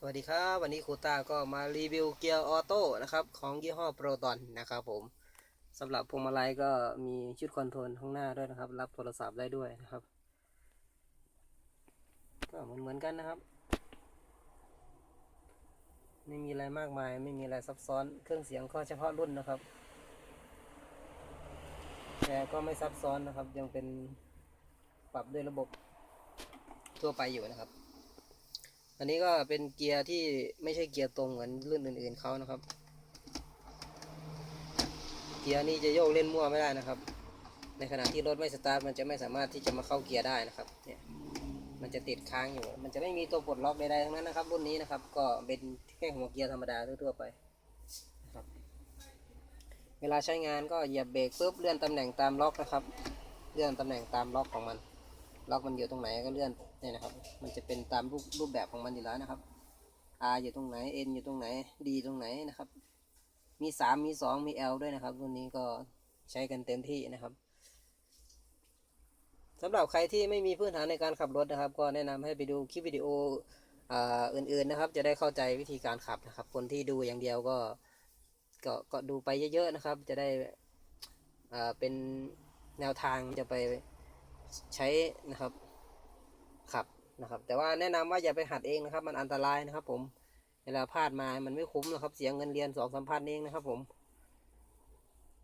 สวัสดีครับ วันนี้ครูต้าก็มารีวิวเกียร์ออโต้นะครับ ของยี่ห้อโปรตอนนะครับผมสำหรับพวงมาลัยก็มีชุดคอนโทรลข้างหน้าด้วยนะครับ รับโทรศัพท์ได้ด้วยนะครับ ก็เหมือนเหมือนกันนะครับ ไม่มีอะไรมากมาย ไม่มีอะไรซับซ้อนเครื่องเสียงก็เฉพาะรุ่นนะครับ แต่ก็ไม่ซับซ้อนนะครับ ยังเป็นปรับด้วยระบบทั่วไปอยู่นะครับ อันนี้ก็เป็นเกียร์ที่ไม่ใช่เกียร์ตรงเหมือนรุ่นอื่นๆเขานะครับ เกียร์นี้จะโยกเล่นมั่วไม่ได้นะครับ ในขณะที่รถไม่สตาร์ทมันจะไม่สามารถที่จะมาเข้าเกียร์ได้นะครับ เนี่ย มันจะติดค้างอยู่ มันจะไม่มีตัวปลดล็อกใดๆทั้งนั้นนะครับ รุ่นนี้นะครับ ก็เป็นแค่หัวเกียร์ธรรมดาทั่วๆไปนะครับ เวลาใช้งานก็เหยียบเบรกปุ๊บเลื่อนตำแหน่งตามล็อกนะครับ เลื่อนตำแหน่งตามล็อกของมัน ล็อกมันอยู่ตรงไหนก็เลื่อนเนี่ยนะครับ มันจะเป็นตามรูปรูปแบบของมันอยู่แล้วนะครับ R อยู่ตรงไหน N อยู่ตรงไหน D ตรงไหนนะครับ มีสามมีสองมี L ด้วยนะครับรุ่นนี้ก็ใช้กันเต็มที่นะครับสำหรับใครที่ไม่มีพื้นฐานในการขับรถนะครับ ก็แนะนำให้ไปดูคลิปวิดีโออ,อื่นๆนะครับ จะได้เข้าใจวิธีการขับนะครับ คนที่ดูอย่างเดียวก็ก็ก็ดูไปเยอะๆนะครับ จะได้เป็นแนวทางจะไป ใช้นะครับขับนะครับ แต่ว่าแนะนำว่าอย่าไปหัดเองนะครับ มันอันตรายนะครับ ผมเวลาพลาดมามันไม่คุ้มนะครับ เสียเงินเรียนสองสามพันเองนะครับ ผม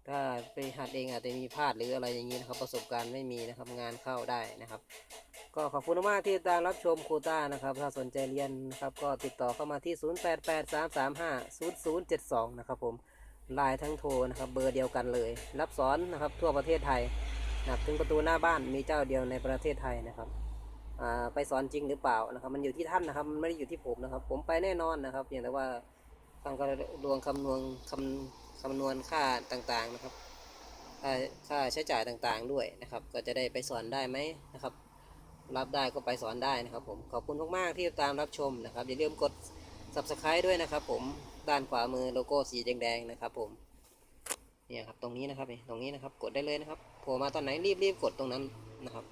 ถ้าไปหัดเองอาจจะมีพลาดหรืออะไรอย่างนี้นะครับ ประสบการณ์ไม่มีนะครับ งานเข้าได้นะครับ ก็ขอบคุณมากที่ติดตามรับชมโคต้านะครับ ถ้าสนใจเรียนนะครับ ก็ติดต่อเข้ามาที่ 0883350072 นะครับ ผมไลน์ทั้งโทรนะครับ เบอร์เดียวกันเลย รับสอนนะครับ ทั่วประเทศไทย นะครับถึงประตูหน้าบ้านมีเจ้าเดียวในประเทศไทยนะครับไปสอนจริงหรือเปล่านะครับ มันอยู่ที่ท่านนะครับมันไม่ได้อยู่ที่ผมนะครับ ผมไปแน่นอนนะครับเพียงแต่ว่าทานก็ดวงคำนวณคำคำนวณค่าต่างๆนะครับค่าค่าใช้จ่ายต่างๆด้วยนะครับ ก็จะได้ไปสอนได้ไหมนะครับ รับได้ก็ไปสอนได้นะครับ ผมขอบคุณมากๆที่ตามรับชมนะครับอย่าลืมกด subscribe ด้วยนะครับ ผมด้านขวามือโลโก้สีแดงๆนะครับ ผม เนี่ยครับตรงนี้นะครับนี่ตรงนี้นะครับ กดได้เลยนะครับโผล่มาตอนไหนรีบๆกดตรงนั้นนะครับ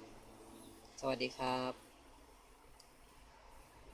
สวัสดีครับ